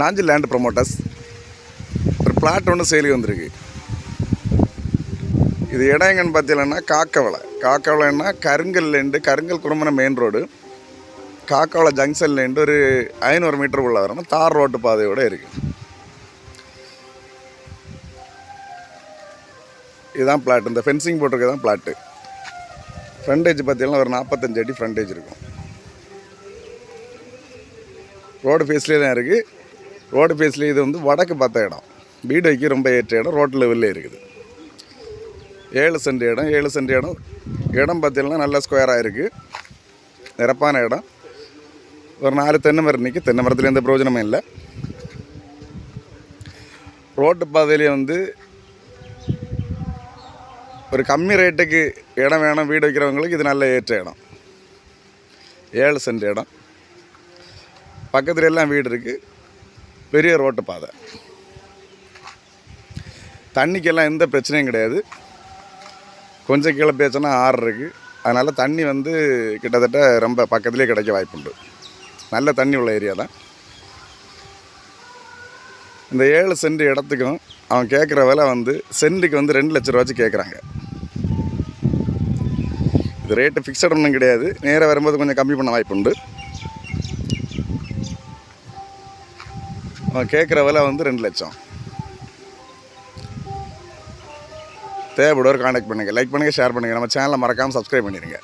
Nanji land promoters ஒரு plot ஒன்று செயலி வந்திருக்கு. இது இடம் எங்கன்னு பார்த்தீங்கன்னா காக்கவளை. காக்கவளைன்னா கருங்கல்லேருந்து கருங்கல் குடும்பம் மெயின் ரோடு காக்கவளை ஜங்ஷன்லேருந்து ஒரு ஐநூறு மீட்டர் உள்ள வரணும் தார் ரோட்டு பாதையோடு இருக்குது இதுதான் பிளாட் இந்த ஃபென்சிங் போட்டிருக்க தான் பிளாட்டு ஃப்ரண்டேஜ் பார்த்தீங்கன்னா ஒரு நாற்பத்தஞ்சு அடி ஃப்ரண்டேஜ் இருக்கும். ரோடு ஃபேஸ்லேயே தான் இருக்குது ரோடு ஃபேஸ்லேயே இது வந்து வடக்கு பார்த்த இடம். வீடு வைக்க ரொம்ப ஏற்ற இடம். ரோட்டில் லெவலில் இருக்குது. ஏழு சென்ட் இடம். ஏழு சென்ட் இடம். இடம் பார்த்தீங்கன்னா நல்ல ஸ்கொயராக இருக்குது நிரப்பான இடம். ஒரு நாலு தென்னை மரம் நிற்கி தென்னை மரத்தில் எந்த பிரயோஜனமும் இல்லை. ரோட்டு பாதையிலே வந்து ஒரு கம்மி ரேட்டுக்கு இடம் வேணும் வீடு வைக்கிறவங்களுக்கு இது நல்ல ஏற்ற இடம். ஏழு சென்ட் இடம். பக்கத்துல எல்லாம் வீடு இருக்குது பெரிய ரோட்டு பாதை. தண்ணிக்கெல்லாம் எந்த பிரச்சனையும் கிடையாது. கொஞ்சம் கீழே பேச்சோன்னா ஆறு இருக்குது அதனால் தண்ணி வந்து கிட்டத்தட்ட ரொம்ப பக்கத்துலேயே கிடைக்க வாய்ப்புண்டு. நல்ல தண்ணி உள்ள ஏரியா தான். இந்த ஏழு சென்ட் இடத்துக்கும் அவன் கேட்குற விலை வந்து சென்ட்டுக்கு வந்து ரெண்டு லட்ச ரூபா வச்சு கேட்குறாங்க இது ரேட்டு ஃபிக்ஸட் ஒன்றும் கிடையாது. நேராக வரும்போது கொஞ்சம் கம்மி பண்ண வாய்ப்புண்டு. அவன் கேட்குற விலை வந்து ரெண்டு லட்சம். தேவைப்படுவார் காண்டாக்ட் பண்ணுங்கள் லைக் பண்ணுங்கள் ஷேர் பண்ணுங்கள் நம்ம சேனலை மறக்காமல் சப்ஸ்கிரைப் பண்ணிடுங்க